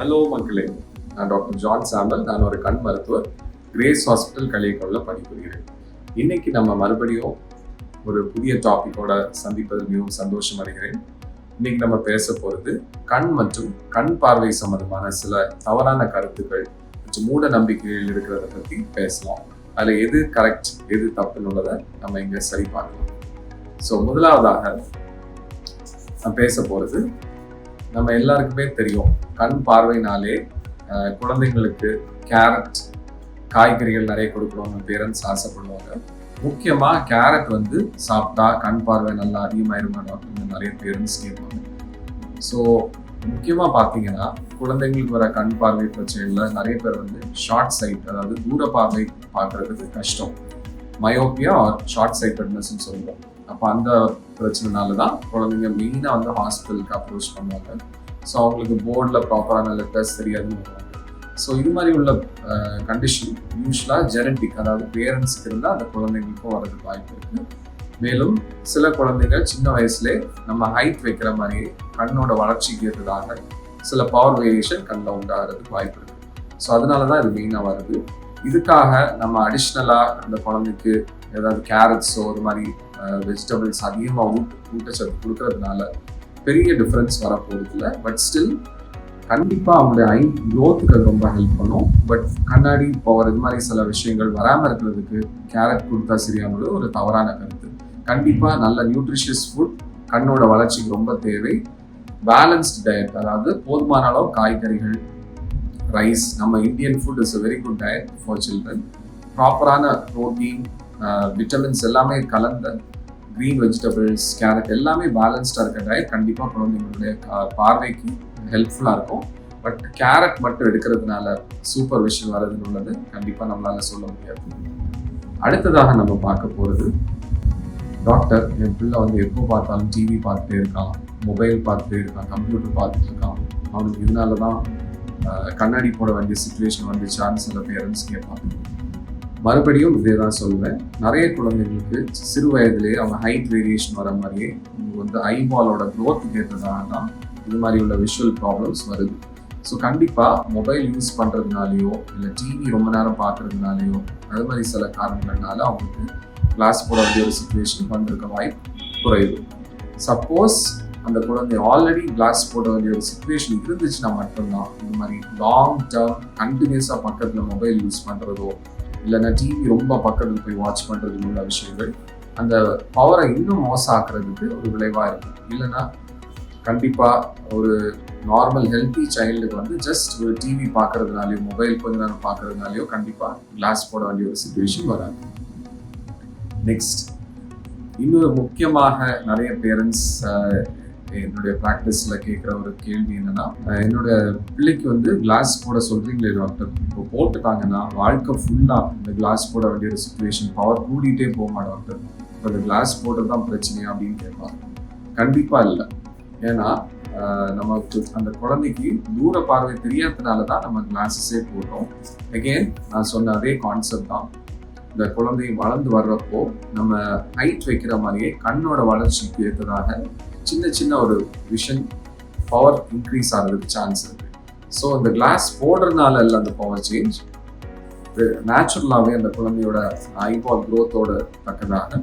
Hello மக்களே நான் doctor John சாம்பல். நான் ஒரு கண் மருத்துவர். கிரேஸ் ஹாஸ்பிட்டல் கலியக்கோவில் பணிபுரிகிறேன் இன்னைக்கு நம்ம மறுபடியும் ஒரு புதிய டாப்பிக்கோட சந்திப்பதில் மிகவும் சந்தோஷம் அடைகிறேன். இன்னைக்கு நம்ம பேச போகிறது கண் மற்றும் கண் பார்வை சம்பந்தமான சில தவறான கருத்துக்கள் மற்றும் மூட நம்பிக்கைகள் இருக்கிறத பற்றி பேசலாம். அதில் எது கரெக்ட் எது தப்புன்னு உள்ளதை நம்ம இங்கே சரி பார்க்கலாம் ஸோ முதலாவதாக நான் பேச போகிறது நம்ம எல்லாருக்குமே தெரியும். கண் பார்வைனாலே குழந்தைங்களுக்கு கேரட் காய்கறிகள் நிறைய கொடுக்கணும்னு பேரண்ட்ஸ் ஆசைப்படுவாங்க. முக்கியமாக கேரட் வந்து சாப்பிட்டா கண் பார்வை நல்லா அதிகமாயிருமா நிறைய பேரண்ட்ஸ் கேட்பாங்க. ஸோ முக்கியமாக பார்த்தீங்கன்னா குழந்தைங்களுக்கு வர கண் பார்வை பிரச்சனைகளில் நிறைய பேர் வந்து ஷார்ட் சைட் அதாவது தூர பார்வை பார்க்குறதுக்கு கஷ்டம். மயோப்பியா ஆர் ஷார்ட் சைட்டட்னஸ்ன்னு சொல்லுவோம் அப்போ அந்த பிரச்சனைனால தான் குழந்தைங்க மெயினாக வந்து ஹாஸ்பிட்டலுக்கு அப்ரோச் பண்ணுவாங்க. ஸோ அவங்களுக்கு போர்டில் ப்ராப்பரான லெட்டர்ஸ் தெரியாதுன்னு வருவாங்க ஸோ இது மாதிரி உள்ள கண்டிஷன் யூஸ்வலாக ஜெனட்டிக் அதாவது பேரண்ட்ஸ்க்கு இருந்தால் அந்த குழந்தைங்களுக்கும் வரதுக்கு வாய்ப்பு இருக்குது மேலும் சில குழந்தைங்க சின்ன வயசுலே நம்ம ஹைட் வைக்கிற மாதிரி கண்ணோட வளர்ச்சிக்கு ஏற்றதாக சில பவர் வேரியேஷன் கண்ணில் உண்டாகிறதுக்கு வாய்ப்பு இருக்குது ஸோ அதனால தான் இது மெயினாக வருது. இதுக்காக நம்ம அடிஷ்னலாக அந்த குழந்தைக்கு ஏதாவது கேரட்ஸோ ஒரு மாதிரி வெஜிடபிள்ஸ் அதிகமாக ஊட்ட ஊட்டச்சத்து கொடுக்கறதுனால பெரிய டிஃப்ரென்ஸ் வரப்போகிறது இல்லை பட் ஸ்டில் கண்டிப்பாக அவங்களுடைய ஐ க்ரோத்துக்கு அது ரொம்ப ஹெல்ப் பண்ணும். பட் கண்ணாடி பவர் இது மாதிரி சில விஷயங்கள் வராமல் இருக்கிறதுக்கு கேரட் கொடுத்தா சரியானது ஒரு தவறான கருத்து. கண்டிப்பாக நல்ல நியூட்ரிஷியஸ் ஃபுட் கண்ணோட வளர்ச்சிக்கு ரொம்ப தேவை. பேலன்ஸ்டு டயட் அதாவது போதுமான அளவு காய்கறிகள் ரைஸ் நம்ம Indian food is a very good diet for children ப்ராப்பரான ப்ரோட்டீன் விட்டமின்ஸ் எல்லாமே கலந்த க்ரீன் வெஜிடபிள்ஸ் கேரட் எல்லாமே பேலன்ஸ்டாக இருக்க டயட் கண்டிப்பாக குழந்தைங்களுடைய பார்வைக்கு ஹெல்ப்ஃபுல்லாக இருக்கும். பட் கேரட் மட்டும் எடுக்கிறதுனால சூப்பர் விஷன் வர்றதுன்னு உள்ளது. கண்டிப்பாக நம்மளால் சொல்ல முடியாது. அடுத்ததாக நம்ம பார்க்க போகிறது டாக்டர் என் பிள்ளை வந்து எப்போ பார்த்தாலும் டிவி பார்த்துட்டே இருக்கான் மொபைல் பார்த்துட்டே இருக்கான் கம்ப்யூட்டர் பார்த்துட்டு இருக்கான். அவனுக்கு இதனால தான் கண்ணாடி போட வேண்டிய சுச்சுவேஷன் வந்துச்சான்னு சில பேரண்ட்ஸ் கேட்பாங்க மறுபடியும் இதே தான் சொல்லுவேன் நிறைய குழந்தைங்களுக்கு சிறு வயதிலே அவங்க ஹைட் வேரியேஷன் வர மாதிரியே வந்து ஐபாலோட க்ரோத் ஏற்றதாக தான் இது மாதிரி உள்ள விஷுவல் ப்ராப்ளம்ஸ் வருது. ஸோ கண்டிப்பாக மொபைல் யூஸ் பண்ணுறதுனாலையோ இல்லை டிவி ரொம்ப நேரம் பார்க்குறதுனாலையோ அது மாதிரி சில காரணங்கள்னால அவங்களுக்கு கிளாஸ் போட வேண்டிய ஒரு சுச்சுவேஷன் வந்திருக்க வாய்ப்பு குறைவு சப்போஸ் அந்த குழந்தை ஆல்ரெடி கிளாஸ் போட வேண்டிய ஒரு சுச்சுவேஷன் இருந்துச்சுன்னா மட்டும்தான் இந்த மாதிரி லாங் டேர்ம் கண்டினியூஸாக பக்கத்தில் மொபைல் யூஸ் பண்ணுறதோ இல்லைன்னா டிவி ரொம்ப பக்கத்தில் போய் வாட்ச் பண்ணுறது உள்ள விஷயங்கள் அந்த பவரை இன்னும் மோசமாக்குறதுக்கு ஒரு விளைவாக இருக்கும். இல்லைன்னா கண்டிப்பாக ஒரு நார்மல் ஹெல்த்தி சைல்டுக்கு வந்து ஜஸ்ட் ஒரு டிவி பார்க்கறதுனாலையோ மொபைல் கொஞ்ச நேரம் பார்க்கறதுனாலையோ கண்டிப்பாக கிளாஸ் போட வேண்டிய ஒரு சுச்சுவேஷன் வராது. நெக்ஸ்ட் இன்னொரு முக்கியமாக நிறைய பேரண்ட்ஸ் என்னுடைய ப்ராக்டிஸில் கேட்குற ஒரு கேள்வி என்னென்னா என்னோட பிள்ளைக்கு வந்து கிளாஸ் போட சொல்கிறீங்களே டாக்டர் இப்போ போட்டுட்டாங்கன்னா வாழ்க்கை ஃபுல்லாக இந்த கிளாஸ் போட வேண்டிய ஒரு சுச்சுவேஷன் பவர் கூடிகிட்டே போமா டாக்டர் இப்போ இந்த கிளாஸ் போட்டது தான் பிரச்சனையா அப்படின்னு கேட்பாங்க. கண்டிப்பாக இல்லை. ஏன்னா நமக்கு அந்த குழந்தைக்கு தூர பார்வை தெரியாததுனால தான் நம்ம கிளாஸஸே போடுறோம். அகெயின் நான் சொன்ன அதே கான்செப்ட் தான். இந்த குழந்தை வளர்ந்து வர்றப்போ நம்ம ஹைட் வைக்கிற மாதிரியே கண்ணோட வளர்ச்சிக்கு ஏற்றதாக சின்ன சின்ன ஒரு விஷன் பவர் இன்க்ரீஸ் ஆகிறதுக்கு சான்ஸ் இருக்கு. ஸோ இந்த கிளாஸ் போடுறதுனால இல்லை அந்த பவர் சேஞ்ச் நேச்சுரலாகவே அந்த குழந்தையோட ஐபால் க்ரோத்தோட தக்கதாக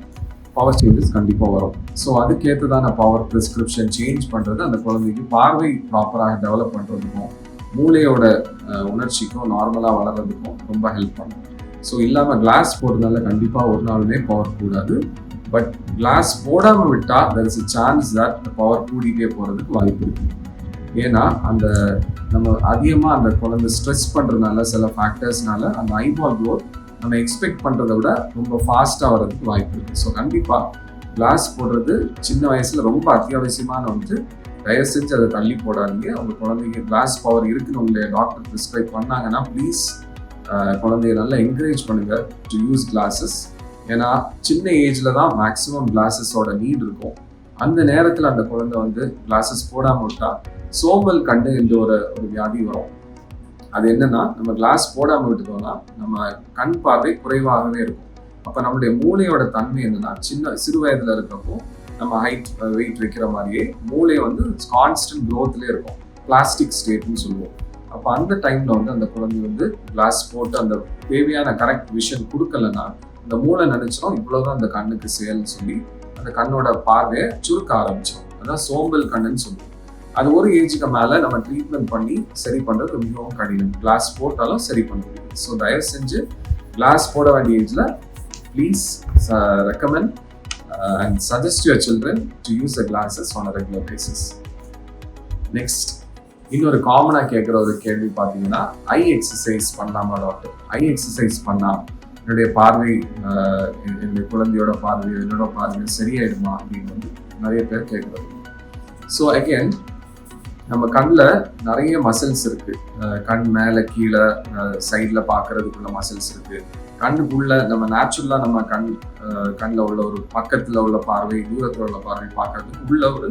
பவர் சேஞ்சஸ் கண்டிப்பாக வரும். ஸோ அதுக்கேற்றதான பவர் ப்ரிஸ்கிரிப்ஷன் சேஞ்ச் பண்ணுறது அந்த குழந்தைக்கு பார்வை ப்ராப்பராக டெவலப் பண்ணுறதுக்கும் மூளையோட உணர்ச்சிக்கும் நார்மலாக வளர்கிறதுக்கும் ரொம்ப ஹெல்ப் பண்ணும். ஸோ இல்லாமல் கிளாஸ் போடுறதுனால கண்டிப்பாக ஒரு நாளுமே பவர் கூடாது. பட் கிளாஸ் போடாமல் விட்டால் there is a chance that power கூடிட்டே போகிறதுக்கு வாய்ப்பு இருக்குது ஏன்னா அந்த நம்ம அதிகமாக அந்த குழந்தை ஸ்ட்ரெஸ் பண்ணுறதுனால சில ஃபேக்டர்ஸ்னால அந்த ஐபால் growth நம்ம எக்ஸ்பெக்ட் பண்ணுறதை விட ரொம்ப ஃபாஸ்ட்டாக வர்றதுக்கு வாய்ப்பு இருக்குது ஸோ கண்டிப்பாக கிளாஸ் போடுறது சின்ன வயசில் ரொம்ப அத்தியாவசியமான வந்து தயவு செஞ்சு அதை தள்ளி போடாதீங்க. உங்க குழந்தைங்க கிளாஸ் பவர் இருக்குன்னு உங்களை டாக்டர் ப்ரிஸ்கிரைப் பண்ணாங்கன்னா ப்ளீஸ் குழந்தைய நல்லா என்கரேஜ் பண்ணுங்க டு யூஸ் கிளாஸஸ் ஏன்னா சின்ன ஏஜில் தான் மேக்ஸிமம் கிளாஸஸோட நீட் இருக்கும். அந்த நேரத்தில் அந்த குழந்தை வந்து கிளாஸஸ் போடாமல் விட்டா சோம்பல் கண்டு என்ற ஒரு ஒரு வியாதி வரும். அது என்னன்னா நம்ம கிளாஸ் போடாமல் விட்டுட்டோம்னா நம்ம கண் பார்வை குறைவாகவே இருக்கும். அப்போ நம்மளுடைய மூளையோட தன்மை என்னன்னா சின்ன சிறு வயதில் இருக்கிறப்போ நம்ம ஹைட் வெயிட் வைக்கிற மாதிரியே மூளை வந்து கான்ஸ்டன்ட் க்ரோத்லேயே இருக்கும். பிளாஸ்டிக் ஸ்டேட்னு சொல்லுவோம். அப்போ அந்த டைமில் வந்து அந்த குழந்தை வந்து கிளாஸ் போட்டு அந்த தேவையான கரெக்ட் விஷன் கொடுக்கலன்னா அந்த மூளை நினைச்சிடும் இவ்வளவுதான் அந்த கண்ணுக்கு செயல்னு சொல்லி அந்த கண்ணோட பார்வையை சுருக்க ஆரம்பிச்சோம். அதான் சோம்பல் கண்ணுன்னு சொல்லுவோம். அது ஒரு ஏஜுக்கு மேல நம்ம ட்ரீட்மெண்ட் பண்ணி சரி பண்றது மிகவும் கடினம். கிளாஸ் போட்டாலும் சரி பண்ண முடியும் ஸோ தயவு செஞ்சு கிளாஸ் போட வேண்டிய ஏஜ்ல please recommend and suggest your children to use the glasses on a regular basis next இன்னொரு காமனாக கேட்குற ஒரு கேள்வி பார்த்தீங்கன்னா ஐ எக்ஸசைஸ் பண்ணலாமா டாக்டர் ஐ எக்ஸசைஸ் பண்ணால் என்னுடைய பார்வை என்னுடைய குழந்தையோட பார்வை என்னோட பார்வை சரியாயிடுமா அப்படின்னு வந்து நிறைய பேர் கேட்குறது. ஸோ அகேன் நம்ம கண்ணில் நிறைய மசில்ஸ் இருக்குது கண் மேலே கீழே சைடில் பார்க்கறதுக்குள்ள மசில்ஸ் இருக்குது கண்ணுக்குள்ள நம்ம நேச்சுரலாக நம்ம கண் கண்ணில் உள்ள ஒரு பக்கத்தில் உள்ள பார்வை தூரத்தில் உள்ள பார்வை பார்க்கறதுக்கு உள்ள ஒரு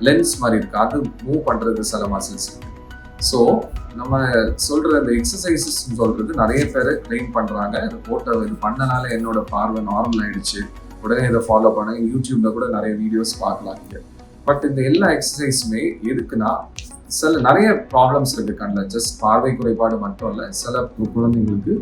லென்ஸ் மாதிரி இருக்குது அது மூவ் பண்ணுறதுக்கு சில மசில்ஸ் இருக்குது ஸோ நம்ம சொல்கிற இந்த எக்ஸசைசஸ் சொல்கிறது நிறைய பேர் ட்ரெயின் பண்ணுறாங்க இந்த போட்ட இது பண்ணனால என்னோட பார்வை நார்மல் ஆயிடுச்சு. உடனே இதை ஃபாலோ பண்ண யூடியூப்ல கூட நிறைய வீடியோஸ் பார்க்கலாம். நீங்க பட் இந்த எல்லா எக்ஸசைஸுமே எதுக்குன்னா சில நிறைய ப்ராப்ளம்ஸ் இருக்கு கண்ணில். ஜஸ்ட் பார்வை குறைபாடு மட்டும் இல்லை சில குழந்தைங்களுக்கு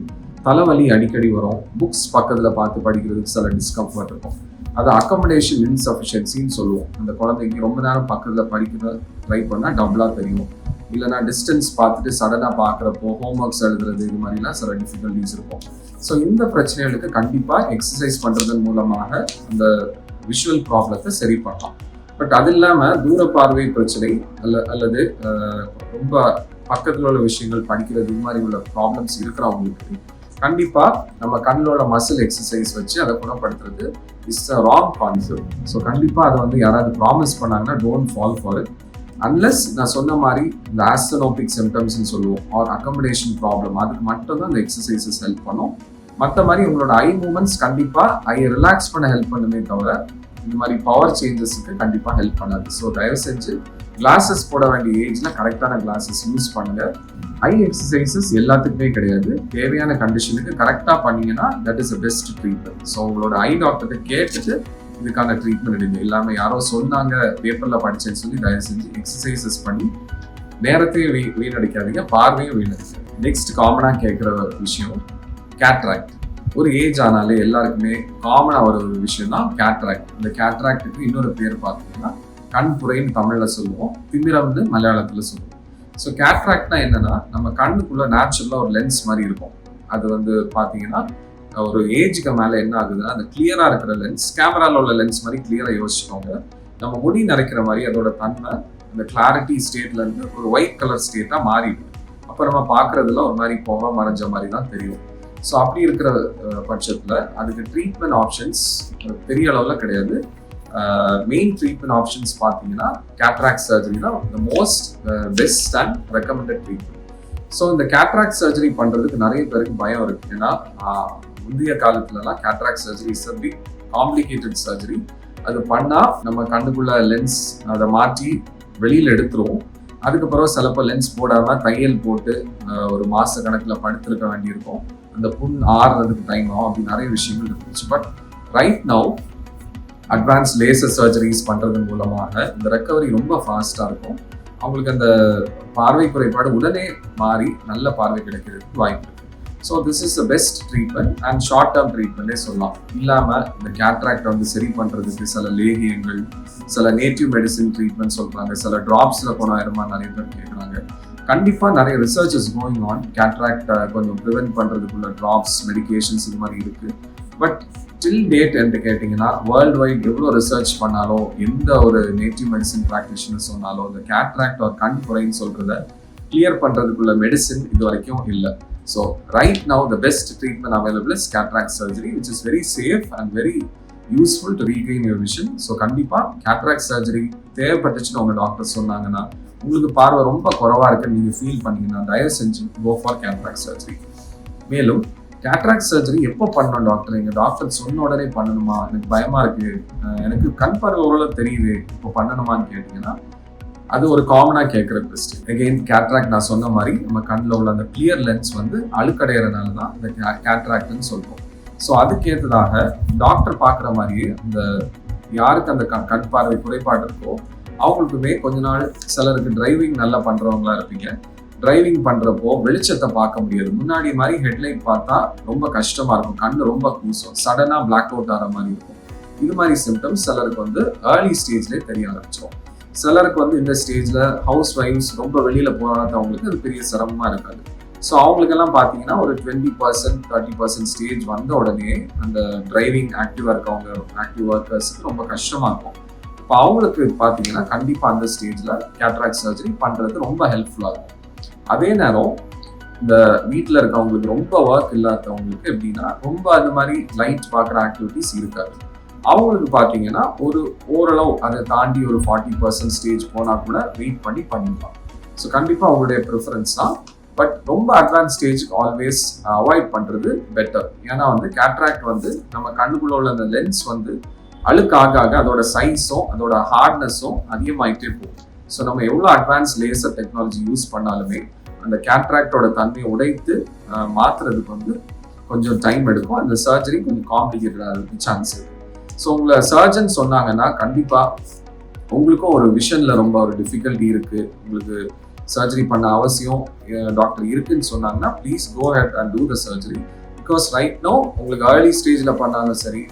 தலைவலி அடிக்கடி வரும். புக்ஸ் பக்கத்தில் பார்த்து படிக்கிறதுக்கு சில டிஸ்கம்ஃபர்ட் இருக்கும். அது அக்கமடேஷன் இன்சஃபிஷியன்சின்னு சொல்லுவோம். அந்த குழந்தைக்கு ரொம்ப நேரம் பக்கத்தில் படிக்கிற ட்ரை பண்ணால் டபுளாக தெரியும். இல்லைனா டிஸ்டன்ஸ் பார்த்துட்டு சடனாக பார்க்குறப்போ ஹோம் ஒர்க்ஸ் எழுதுறது இது மாதிரிலாம் சில டிஃபிகல்ட்டிஸ் இருக்கும். ஸோ இந்த பிரச்சனைகளுக்கு கண்டிப்பாக எக்ஸசைஸ் பண்ணுறதன் மூலமாக அந்த விஷுவல் ப்ராப்ளத்தை சரி பண்ணலாம். பட் அது இல்லாமல் தூர பார்வை பிரச்சனை அல்ல அல்லது ரொம்ப பக்கத்தில் உள்ள விஷயங்கள் படிக்கிறது இது மாதிரி உள்ள ப்ராப்ளம்ஸ் இருக்கிறவங்களுக்கு கண்டிப்பாக நம்ம கண்ணோட மசில் எக்ஸசைஸ் வச்சு அதை குணப்படுத்துறது is a wrong concept so கண்டிப்பாக அதை வந்து யாராவது ப்ராமிஸ் பண்ணாங்கன்னா don't fall for it unless நான் சொன்ன மாதிரி இந்த ஆஸ்தனோபிக் சிம்டம்ஸ்னு சொல்லுவோம் ஆர் அக்கமடேஷன் ப்ராப்ளம் அதுக்கு மட்டும்தான் இந்த எக்ஸசைசஸ் ஹெல்ப் பண்ணும். மற்ற மாதிரி உங்களோட ஐ மூமெண்ட்ஸ் கண்டிப்பாக ஐ ரிலாக்ஸ் பண்ண ஹெல்ப் பண்ணுமே தவிர இந்த மாதிரி பவர் சேஞ்சஸுக்கு கண்டிப்பாக ஹெல்ப் பண்ணாது. ஸோ தயவு செஞ்சு கிளாஸஸ் போட வேண்டிய ஏஜ்ல கரெக்டான கிளாஸஸ் யூஸ் பண்ணுங்க. ஐ எக்ஸசைசஸ் எல்லாத்துக்குமே கிடையாது. தேவையான கண்டிஷனுக்கு கரெக்டாக பண்ணீங்கன்னா that is a best treatment so உங்களோட ஐ டாக்டர்கிட்ட கேட்டுட்டு இதுக்கான ட்ரீட்மெண்ட் எடுங்க. இல்லாமல் யாரோ சொன்னாங்க பேப்பரில் படித்தேன்னு சொல்லி தயவு செஞ்சு எக்ஸசைசஸ் பண்ணி நேரத்தையும் வீ வீணடிக்காதீங்க பார்வையும் வீணடிக்காது நெக்ஸ்ட் காமனாக கேட்குற விஷயம் கேட்ராக்ட் ஒரு ஏஜ் ஆனாலே எல்லாருக்குமே காமனாக ஒரு ஒரு விஷயம் தான் கேட்ராக்ட் இந்த கேட்ராக்டுக்கு இன்னொரு பேர் பார்த்தீங்கன்னா கண்புரைன்னு தமிழில் சொல்லுவோம் திமிரம்னு மலையாளத்தில் சொல்லுவோம். ஸோ கேட்ராக்ட்னா என்னன்னா நம்ம கண்ணுக்குள்ள நேச்சுரலாக ஒரு லென்ஸ் மாதிரி இருக்கும். அது வந்து பார்த்தீங்கன்னா ஒரு ஏஜுக்கு மேலே என்ன ஆகுதுன்னா அந்த கிளியராக இருக்கிற லென்ஸ் கேமராவில் உள்ள லென்ஸ் மாதிரி கிளியராக யோசிச்சுக்கோங்க. நம்ம முடி நரைக்கிற மாதிரி அதோட தன்மை அந்த கிளாரிட்டி ஸ்டேட்லேருந்து ஒரு ஒயிட் கலர் ஸ்டேட்டாக மாறிடும். அப்போ நம்ம பார்க்குறதுல ஒரு மாதிரி புகை மறைஞ்ச மாதிரி தான் தெரியும். ஸோ அப்படி இருக்கிற பட்சத்தில் அதுக்கு ட்ரீட்மெண்ட் ஆப்ஷன்ஸ் பெரிய அளவில் கிடையாது. மெயின் ட்ரீட்மெண்ட் ஆப்ஷன்ஸ் பார்த்தீங்கன்னா கேட்ராக்ட் சர்ஜரி தான் the most best and recommended treatment so இந்த கேட்ராக்ட் சர்ஜரி பண்ணுறதுக்கு நிறைய பேருக்கு பயம் இருக்கு. ஏன்னா முந்தைய காலத்துலலாம் cataract surgery is a big complicated surgery அது பண்ணால் நம்ம கண்ணுக்குள்ள லென்ஸ் அதை மாற்றி வெளியில் எடுத்துருவோம். அதுக்கப்புறம் சிலப்போ லென்ஸ் போடாமல் தையல் போட்டு ஒரு மாத கணக்கில் படுத்திருக்க வேண்டியிருக்கும். அந்த புண் ஆறுறதுக்கு டைம் ஆகும். அப்படி நிறைய விஷயங்கள் இருந்துச்சு. But right now advance laser surgeries பண்ணுறது மூலமாக இந்த ரெக்கவரி ரொம்ப ஃபாஸ்ட்டாக இருக்கும். அவங்களுக்கு அந்த பார்வை குறைபாடு உடனே மாறி நல்ல பார்வை கிடைக்கிறதுக்கு வாய்ப்பு இருக்கு. So this is the best treatment and short term ட்ரீட்மெண்ட்டே சொல்லலாம். இல்லாமல் இந்த கேட்ராக்ட் வந்து சரி பண்ணுறதுக்கு சில லேகியங்கள் சில நேட்டிவ் மெடிசின் ட்ரீட்மெண்ட் சொல்கிறாங்க சில ட்ராப்ஸில் போனாயிரமா நிறைய பேர் கேட்குறாங்க கண்டிப்பாக நிறைய ரிசர்ச் இஸ் கோயிங் ஆன் கேட்ராக்டை கொஞ்சம் ப்ரிவென்ட் பண்ணுறதுக்குள்ள ட்ராப்ஸ் மெடிகேஷன்ஸ் இது மாதிரி இருக்குது பட் ஸ்டில் டேட் என்று கேட்டிங்கன்னா வேர்ல்டு வைட் எவ்வளோ ரிசர்ச் பண்ணாலும் எந்த ஒரு நேட்டிவ் மெடிசின் ப்ராக்டிஷனர் சொன்னாலும் இந்த கேட்ராக்ட் ஒரு கண் குறைன்னு சொல்கிறத கிளியர் பண்ணுறதுக்குள்ள மெடிசின் இது வரைக்கும் இல்லை. So right now the best treatment available is cataract surgery which is very safe and very useful to regain your vision so கண்டிப்பாக கேட்ராக்ட் சர்ஜரி தேவைப்பட்டுச்சுன்னு உங்கள் டாக்டர் சொன்னாங்கன்னா உங்களுக்கு பார்வை ரொம்ப குறவாக இருக்குன்னு நீங்கள் ஃபீல் பண்ணீங்கன்னா தயவு செஞ்சு கோ ஃபார் கேட்ராக்ட் சர்ஜரி மேலும் கேட்ராக்ட் சர்ஜரி எப்போ பண்ணணும் டாக்டர் எங்கள் டாக்டர் சொன்ன உடனே பண்ணணுமா? எனக்கு பயமாக இருக்குது எனக்கு கண் பார்வை ஓரளவு தெரியுது. இப்போ பண்ணணுமான்னு கேட்டிங்கன்னா அது ஒரு காமனாக கேட்குற கொஸ்டின் அகெயின் கேட்ராக்ட் நான் சொன்ன மாதிரி நம்ம கண்ணில் உள்ள அந்த கிளியர் லென்ஸ் வந்து அழுக்கடைகிறதுனால தான் இந்த கேட்ராக்ட்னு சொல்லுவோம் ஸோ அதுக்கேற்றதாக டாக்டர் பார்க்குற மாதிரியே அந்த யாருக்கு அந்த கண் கண் பார்வை குறைபாடு இருக்கோ அவங்களுக்குமே கொஞ்ச நாள் சிலருக்கு டிரைவிங் நல்லா பண்ணுறவங்களா இருப்பீங்க. டிரைவிங் பண்ணுறப்போ வெளிச்சத்தை பார்க்க முடியாது. முன்னாடி மாதிரி ஹெட்லைட் பார்த்தா ரொம்ப கஷ்டமாக இருக்கும். கண் ரொம்ப கூசும். சடனாக பிளாக் அவுட் ஆகிற மாதிரி இருக்கும். இது மாதிரி சிம்டம்ஸ் சிலருக்கு வந்து ஏர்லி ஸ்டேஜ்லேயே தெரிய ஆரம்பிச்சிடும் சிலருக்கு வந்து இந்த ஸ்டேஜில் ஹவுஸ் ஒய்ஃப்ஸ் ரொம்ப வெளியில் போகாதவங்களுக்கு அது பெரிய சிரமமாக இருக்காது. ஸோ அவங்களுக்கெல்லாம் பார்த்தீங்கன்னா ஒரு twenty percent thirty percent stage வந்த உடனே அந்த டிரைவிங் ஆக்டிவாக இருக்கவங்க ஆக்டிவ் ஒர்க்கர்ஸுக்கு ரொம்ப கஷ்டமாக இருக்கும். இப்போ அவங்களுக்கு பார்த்தீங்கன்னா கண்டிப்பாக அந்த ஸ்டேஜில் கேட்ராக்ட் சர்ஜரி பண்ணுறது ரொம்ப ஹெல்ப்ஃபுல்லாக இருக்கும். அதே நேரம் இந்த வீட்டில் இருக்கவங்களுக்கு ரொம்ப ஒர்க் இல்லாதவங்களுக்கு எப்படின்னா ரொம்ப அந்த மாதிரி லைட் பார்க்குற ஆக்டிவிட்டிஸ் இருக்காது. அவங்களுக்கு பார்த்தீங்கன்னா ஒரு ஓரளவு அதை தாண்டி ஒரு ஃபார்ட்டி பர்சன்ட் ஸ்டேஜ் போனால் கூட வெயிட் பண்ணி பண்ணிக்கலாம். ஸோ கண்டிப்பாக அவங்களுடைய ப்ரிஃபரன்ஸ் தான். பட் ரொம்ப அட்வான்ஸ் ஸ்டேஜ்க்கு ஆல்வேஸ் அவாய்ட் பண்ணுறது பெட்டர் ஏன்னா வந்து கேட்ராக்ட் வந்து நம்ம கண்ணுக்குள்ள உள்ள அந்த லென்ஸ் வந்து அழுக்கு ஆக ஆக அதோட சைஸும் அதோட ஹார்ட்னஸும் அதிகமாகிட்டே போகும். ஸோ நம்ம எவ்வளோ அட்வான்ஸ் லேசர் டெக்னாலஜி யூஸ் பண்ணாலுமே அந்த கேட்ராக்டோட தன்மையை உடைத்து மாற்றுறதுக்கு வந்து கொஞ்சம் டைம் எடுக்கும். அந்த சர்ஜரி கொஞ்சம் காம்ப்ளிகேட்டடாக ஆகிறதுக்கு சான்ஸ் இருக்கு. ஸோ உங்களை சர்ஜன் சொன்னாங்கன்னா கண்டிப்பாக உங்களுக்கும் ஒரு விஷனில் ரொம்ப ஒரு டிஃபிகல்ட்டி இருக்குது உங்களுக்கு சர்ஜரி பண்ண அவசியம் டாக்டர் இருக்குன்னு சொன்னாங்கன்னா please go head and do the surgery because right now உங்களுக்கு ஏர்லி ஸ்டேஜில் பண்ணாலும் சரி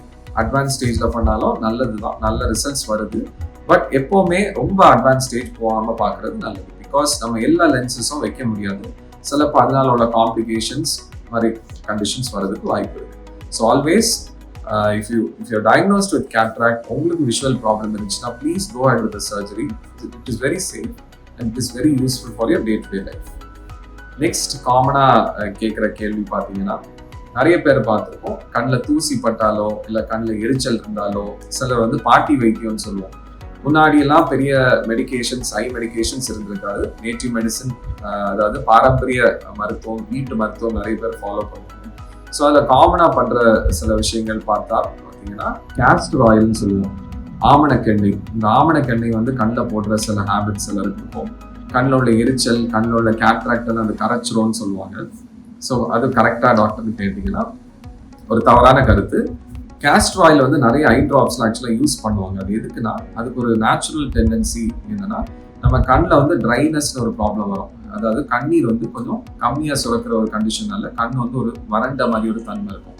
அட்வான்ஸ் ஸ்டேஜில் பண்ணாலும் நல்லது தான். நல்ல ரிசல்ட்ஸ் வருது. பட் எப்போவுமே ரொம்ப அட்வான்ஸ் ஸ்டேஜ் போகாமல் பார்க்குறது நல்லது. பிகாஸ் நம்ம எல்லா லென்சஸும் வைக்க முடியாது. சிலப்போ அதனால உள்ள காம்ப்ளிகேஷன்ஸ் மாதிரி கண்டிஷன்ஸ் வர்றதுக்கு வாய்ப்பு இருக்குது so always if you if you diagnosed with cataract உங்களுக்கு விஷுவல் ப்ராப்ளம் இருந்துச்சுன்னா please go head with surgery it is very safe and it is very useful for your day to day life next காமனாக கேட்குற கேள்வி பார்த்தீங்கன்னா நிறைய பேர் பார்த்துருக்கோம் கண்ணில் தூசி பட்டாலோ இல்லை கண்ணில் எரிச்சல் இருந்தாலோ சிலர் வந்து பாட்டி வைத்தியம்னு சொல்லுவோம் முன்னாடியெல்லாம் பெரிய மெடிகேஷன்ஸ் ஐ மெடிகேஷன்ஸ் இருந்திருக்காது. நேட்டிவ் மெடிசன் uh, அதாவது பாரம்பரிய மருத்துவம் வீட்டு மருத்துவம் நிறைய பேர் ஃபாலோ பண்ணுவோம் ஸோ அதில் காமனாக பண்ணுற சில விஷயங்கள் பார்த்தா பார்த்தீங்கன்னா கேஸ்டர் ஆயில்னு சொல்லுவோம். ஆமணக்கெண்ணெய். இந்த ஆமணக்கெண்ணெய் வந்து கண்ணில் போடுற சில ஹேபிட்ஸ் எல்லாம் இருக்கும். கண்ணில் உள்ள எரிச்சல் கண்ணில் உள்ள கேட்ராக்டெல்லாம் அந்த கரைச்சிரும்னு சொல்லுவாங்க. ஸோ அது கரெக்டாக டாக்டர் கேட்டிங்கன்னா ஒரு தவறான கருத்து. கேஸ்டர் ஆயில் வந்து நிறைய ஐ ட்ராப்ஸ்லாம் ஆக்சுவலாக யூஸ் பண்ணுவாங்க. அது எதுக்குன்னா அதுக்கு ஒரு நேச்சுரல் டெண்டன்சி என்னன்னா நம்ம கண்ணில் வந்து ட்ரைனஸ்னு ஒரு ப்ராப்ளம் வரும். அதாவது கண்ணீர் வந்து கொஞ்சம் கம்மியாக சுரக்கிற ஒரு கண்டிஷனால கண் வந்து ஒரு வறண்ட மாதிரி ஒரு தன்மை இருக்கும்.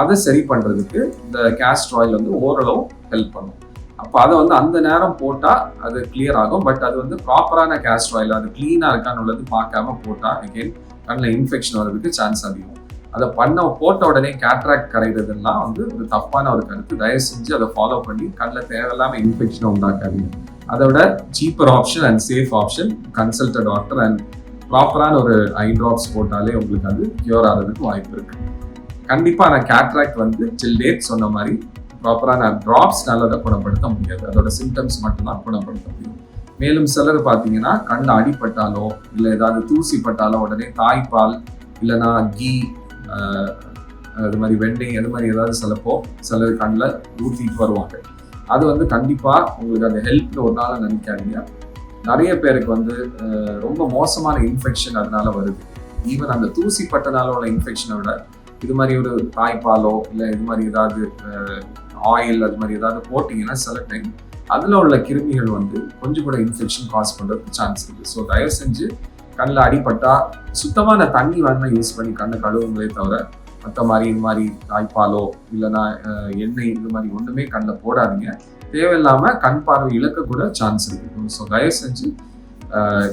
அதை சரி பண்ணுறதுக்கு இந்த கேஸ்ட் ஆயில் வந்து ஓரளவு ஹெல்ப் பண்ணும். அப்போ அதை வந்து அந்த நேரம் போட்டால் அது கிளியர் ஆகும். பட் அது வந்து ப்ராப்பரான கேஸ்ட் ஆயில் அது க்ளீனாக இருக்கான்னு உள்ளது பார்க்காம போட்டால் அகெயின் கண்ணில் இன்ஃபெக்ஷன் வர்றதுக்கு சான்ஸ் அதிகம். அதை பண்ண போட்ட உடனே கேட்ராக்ட் கரைகிறதுலாம் வந்து ஒரு தப்பான ஒரு கருத்து. தயவு செஞ்சு அதை ஃபாலோ பண்ணி கண்ணில் தேவையில்லாமல் இன்ஃபெக்ஷனை உண்டாக்காதீங்க. அதோட cheaper option and safe option consult doctor and ப்ராப்பரான ஒரு ஐ ட்ராப்ஸ் போட்டாலே உங்களுக்கு அது கியூர் ஆகிறதுக்கு வாய்ப்பு இருக்கு. கண்டிப்பாக நான் கேட்ராக்ட் வந்து சில் டேட் சொன்ன மாதிரி ப்ராப்பரான ட்ராப்ஸ்னால அதை குணப்படுத்த முடியாது. அதோட சிம்டம்ஸ் மட்டும்தான் குணப்படுத்த முடியும். மேலும் சிலர் பார்த்தீங்கன்னா கண்ணில் அடிப்பட்டாலோ இல்லை ஏதாவது தூசி பட்டாலோ உடனே தாய்ப்பால் இல்லைன்னா கீ அது மாதிரி வெண்டை அது மாதிரி ஏதாவது சிலப்போ சிலர் கண்ணில் ஊற்றிட்டு வருவாங்க. அது வந்து கண்டிப்பாக உங்களுக்கு அந்த ஹெல்ப்னு ஒரு நாள் நினைக்காதீங்க நிறைய பேருக்கு வந்து ரொம்ப மோசமான இன்ஃபெக்ஷன் அதனால வருது. ஈவன் அந்த தூசி பட்டனால உள்ள இன்ஃபெக்ஷனை விட இது மாதிரி ஒரு தாய்ப்பாலோ இல்லை இது மாதிரி ஏதாவது ஆயில் அது மாதிரி ஏதாவது போட்டிங்கன்னா சில டைம் அதில் உள்ள கிருமிகள் வந்து கொஞ்சம் கூட இன்ஃபெக்ஷன் காஸ் பண்ணுறதுக்கு சான்ஸ் இருக்குது ஸோ தயவு செஞ்சு கண்ணில் அடிப்பட்டால் சுத்தமான தண்ணி வேணா யூஸ் பண்ணி கண்ணை கழுவுங்களே தவிர மற்ற மாதிரி இது மாதிரி தாய்ப்பாலோ இல்லைன்னா எண்ணெய் இது மாதிரி ஒன்றுமே கண்ணில் போடாதீங்க. தேவையில்லாமல் கண் பார்வை இழக்கக்கூட சான்ஸ் இருக்குது ஸோ தயவு செஞ்சு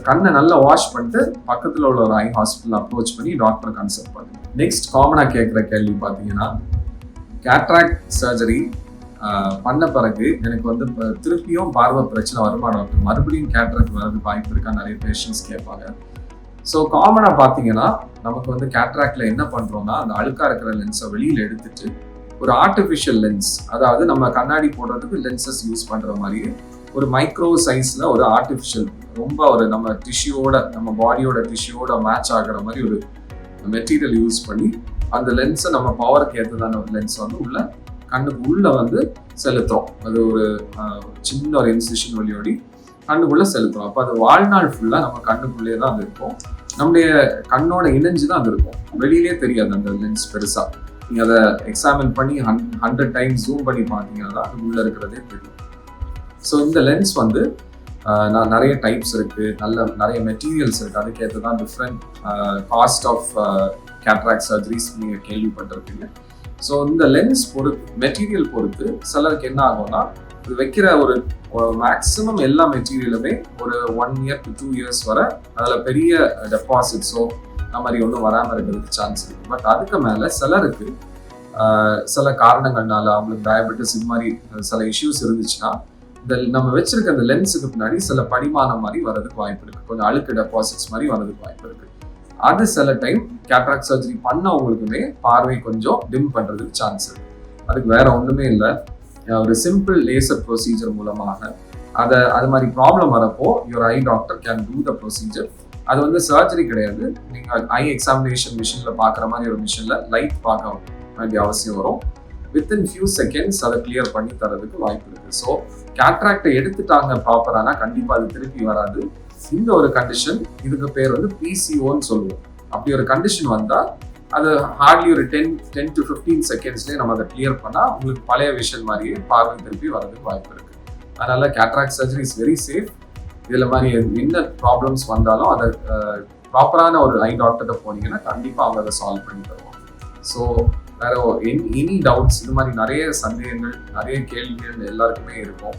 கண்ணை நல்லா வாஷ் பண்ணிட்டு பக்கத்தில் உள்ள ஒரு ஐ ஹாஸ்பிட்டல் அப்ரோச் பண்ணி டாக்டரை கன்சல்ட் பண்ணுங்க. நெக்ஸ்ட் காமனாக கேட்குற கேள்வி பார்த்தீங்கன்னா கேட்ராக்ட் சர்ஜரி பண்ண பிறகு எனக்கு வந்து இப்போ திருப்பியும் பார்வை பிரச்சனை வருமா டாக்டர் மறுபடியும் கேட்ராக்ட் வர்றது வாய்ப்பு இருக்கா? நிறைய பேஷண்ட்ஸ் கேட்பாங்க. ஸோ காமனாக பார்த்தீங்கன்னா நமக்கு வந்து கேட்ராக்டில் என்ன பண்ணுறோம்னா அந்த அழுக்காக இருக்கிற லென்ஸை வெளியில் எடுத்துட்டு ஒரு ஆர்டிஃபிஷியல் லென்ஸ் அதாவது நம்ம கண்ணாடி போடுறதுக்கு லென்சஸ் யூஸ் பண்ணுற மாதிரி ஒரு மைக்ரோ சைஸில் ஒரு ஆர்டிஃபிஷியல் ரொம்ப ஒரு நம்ம டிஷ்யூவோட நம்ம பாடியோட டிஷ்யூவோட மேட்ச் ஆகிற மாதிரி ஒரு மெட்டீரியல் யூஸ் பண்ணி அந்த லென்ஸை நம்ம பவருக்கு ஏற்றதான ஒரு லென்ஸ் வந்து உள்ள கண்ணுக்கு உள்ளே வந்து செலுத்துறோம். அது ஒரு சின்ன ஒரு இன்சிஷன் வழியோடி கண்ணுக்குள்ளே செலுத்துறோம். அப்போ அது வாழ்நாள் ஃபுல்லாக நம்ம கண்ணுக்குள்ளே தான் அது இருக்கும். நம்முடைய கண்ணோட இணைஞ்சு தான் அது இருக்கும். வெளியிலே தெரியாது அந்த லென்ஸ் பெருசாக நீங்கள் அதை எக்ஸாமின் பண்ணி ஹன் ஹண்ட்ரட் டைம்ஸ் ஜூம் பண்ணி பார்த்தீங்கன்னா தான் அது உள்ளே இருக்கிறதே தெரியும். ஸோ இந்த லென்ஸ் வந்து நான் நிறைய டைப்ஸ் இருக்குது நல்ல நிறைய மெட்டீரியல்ஸ் இருக்குது அதுக்கேற்ற தான் different cost of cataract surgeries நீங்கள் கேள்விப்பட்டிருப்பீங்க. ஸோ இந்த லென்ஸ் பொறுத்து மெட்டீரியல் பொறுத்து சிலருக்கு என்ன ஆகும்னா இது வைக்கிற ஒரு மேக்ஸிமம் எல்லா மெட்டீரியலுமே ஒரு one year to two years வரை அதில் பெரிய டெபாசிட்ஸோ அந்த மாதிரி ஒன்றும் வராமல் இருக்கிறதுக்கு சான்ஸ் இருக்கு. பட் அதுக்கு மேலே சிலருக்கு சில காரணங்கள்னால அவங்களுக்கு டயபெட்டிஸ் இது மாதிரி சில இஷ்யூஸ் இருந்துச்சுன்னா இந்த நம்ம வச்சிருக்க அந்த லென்ஸுக்கு பின்னாடி சில படிமானம் மாதிரி வரதுக்கு வாய்ப்பு இருக்கு. கொஞ்சம் அழுக்கு டெபாசிட்ஸ் மாதிரி வரதுக்கு வாய்ப்பு இருக்கு. அது சில டைம் கேட்ராக்ட் சர்ஜரி பண்ணவங்களுக்குமே பார்வை கொஞ்சம் டிம் பண்ணுறதுக்கு சான்ஸ் இருக்கு. அதுக்கு வேற ஒன்றுமே இல்லை. ஒரு சிம்பிள் லேசர் ப்ரொசீஜர் மூலமாக அதை அது மாதிரி ப்ராப்ளம் வரப்போ your eye doctor can do the procedure அது வந்து சர்ஜரி கிடையாது. நீங்கள் ஐ எக்ஸாமினேஷன் மிஷினில் பார்க்குற மாதிரி ஒரு மிஷினில் லைட் பார்க்க வேண்டிய அவசியம் வரும். வித்தின் ஃபியூ செகண்ட்ஸ் அதை கிளியர் பண்ணி தரதுக்கு வாய்ப்பு இருக்குது ஸோ கேட்ராக்டை எடுத்துட்டாங்க ப்ராப்பரானா கண்டிப்பாக அது திருப்பி வராது. இந்த ஒரு கண்டிஷன் இதுக்கு பேர் வந்து பிசிஓன்னு சொல்லுவோம். அப்படி ஒரு கண்டிஷன் வந்தால் அது ஹார்ட்லி ஒரு டென் டென் டு ஃபிஃப்டீன் செகண்ட்ஸ்லேயே நம்ம அதை கிளியர் பண்ணால் உங்களுக்கு பழைய விஷன் மாதிரியே பார்வை திருப்பி வரதுக்கு வாய்ப்பு இருக்குது அதனால் cataract surgery is very safe இதில் மாதிரி என்ன ப்ராப்ளம்ஸ் வந்தாலும் அதை ப்ராப்பரான ஒரு ஐ டாக்டர்கிட்ட போனீங்கன்னா கண்டிப்பாக அவங்க அதை சால்வ் பண்ணி தருவாங்க. ஸோ வேற எனி டவுட்ஸ் இது மாதிரி நிறைய சந்தேகங்கள் நிறைய கேள்விகள் எல்லாருக்குமே இருக்கும்.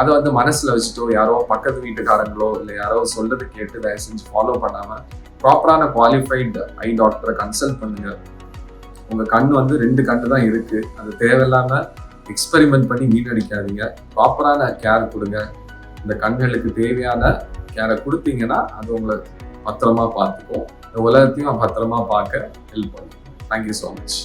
அதை வந்து மனசில் வச்சுட்டோ யாரோ பக்கத்து வீட்டுக்காரங்களோ இல்லை யாரோ சொல்றது கேட்டு தயவு செஞ்சு ஃபாலோ பண்ணாமல் ப்ராப்பரான குவாலிஃபைடு ஐ டாக்டரை கன்சல்ட் பண்ணுங்க. உங்கள் கண் வந்து ரெண்டு கண்ணு தான் இருக்கு. அது தேவையில்லாமல் எக்ஸ்பெரிமெண்ட் பண்ணி வீணடிக்காதீங்க. ப்ராப்பரான கேர் கொடுங்க. இந்த கண்களுக்கு தேவையான கேரை கொடுத்தீங்கன்னா அது உங்களை பத்திரமா பார்த்துக்கும். இந்த உலகத்தையும் பத்திரமா பார்க்க ஹெல்ப் பண்ணும். Thank you so much